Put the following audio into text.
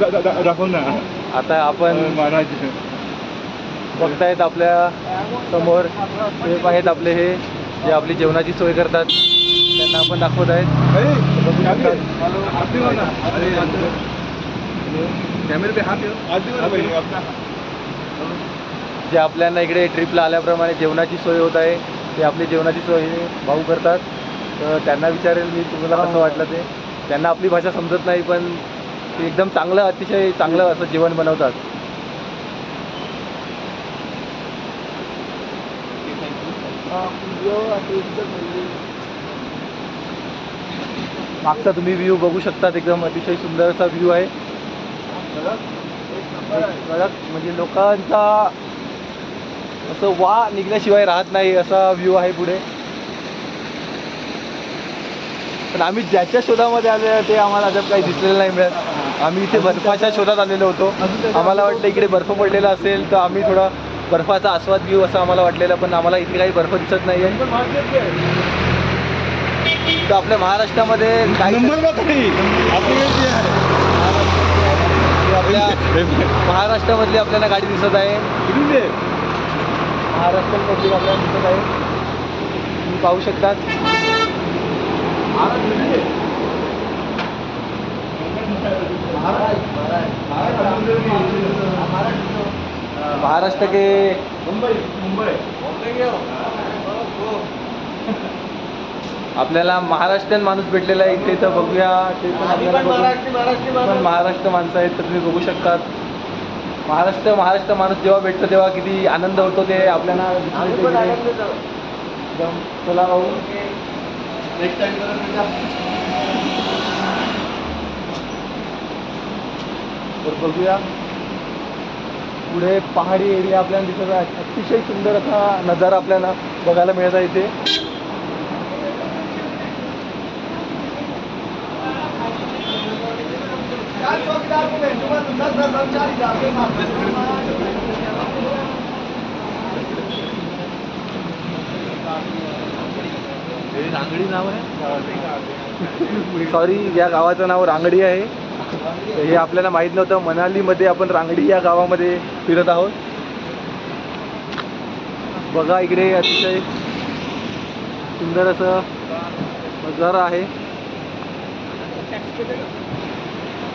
दाखव ना. आता आपण महाराज बघतायत आपल्यासमोर शेफ आहेत आपले हे जे आपली जेवणाची सोय करतात. त्यांना आपण दाखवत आहेत जे आपल्याला इकडे ट्रिपला आल्याप्रमाणे जेवणाची सोय होत आहे ते आपली जेवणाची सोय हे भाऊ करतात. तर त्यांना विचारेल मी तुम्हाला कसं वाटलं ते. त्यांना आपली भाषा समजत नाही पण ते एकदम चांगलं अतिशय चांगलं असं जेवण बनवतात. मागचा तुम्ही व्ह्यू बघू शकतात एकदम अतिशय सुंदर असा व्ह्यू आहे. कडक म्हणजे लोकांचा असं वा निघल्याशिवाय राहत नाही असा व्ह्यू आहे पुढे. पण आम्ही ज्याच्या शोधामध्ये आले ते आम्हाला अजून काही दिसलेलं नाही मिळत. आम्ही इथे बर्फाच्या शोधात आलेलो होतो. आम्हाला वाटलं इकडे बर्फ पडलेला असेल तर आम्ही थोडा बर्फाचा आस्वाद घेऊ असं आम्हाला वाटलेलं पण आम्हाला इथे काही बर्फ दिसत नाही आहे तर आपल्या महाराष्ट्रामध्ये काही. आपल्या महाराष्ट्रामधली आपल्याला गाडी दिसत आहे. किती दे? महाराष्ट्र पब्लिक आपल्याला दिसत आहे. तुम्ही पाहू शकतात. महाराष्ट्र के मुंबई मुंबई. आपल्याला महाराष्ट्रीयन माणूस भेटलेला आहे इथे तर बघूया. ते पण महाराष्ट्र माणसं आहेत तर तुम्ही बघू शकतात. महाराष्ट्र महाराष्ट्र माणूस जेव्हा भेटतो तेव्हा किती आनंद होतो ते आपल्याला चला भाऊ. तर बघूया. पुढे पहाडी एरिया आपल्याला दिसत आहे. अतिशय सुंदर असा नजारा आपल्याला बघायला मिळत आहे इथे. रांगडी नाव आहे? सॉरी या गावाचं नाव रांगडी आहे. हे आपल्याला माहीत नव्हतं. मनालीमध्ये आपण रांगडी या गावामध्ये फिरत आहोत. बघा इकडे अतिशय सुंदर असं नजारा आहे.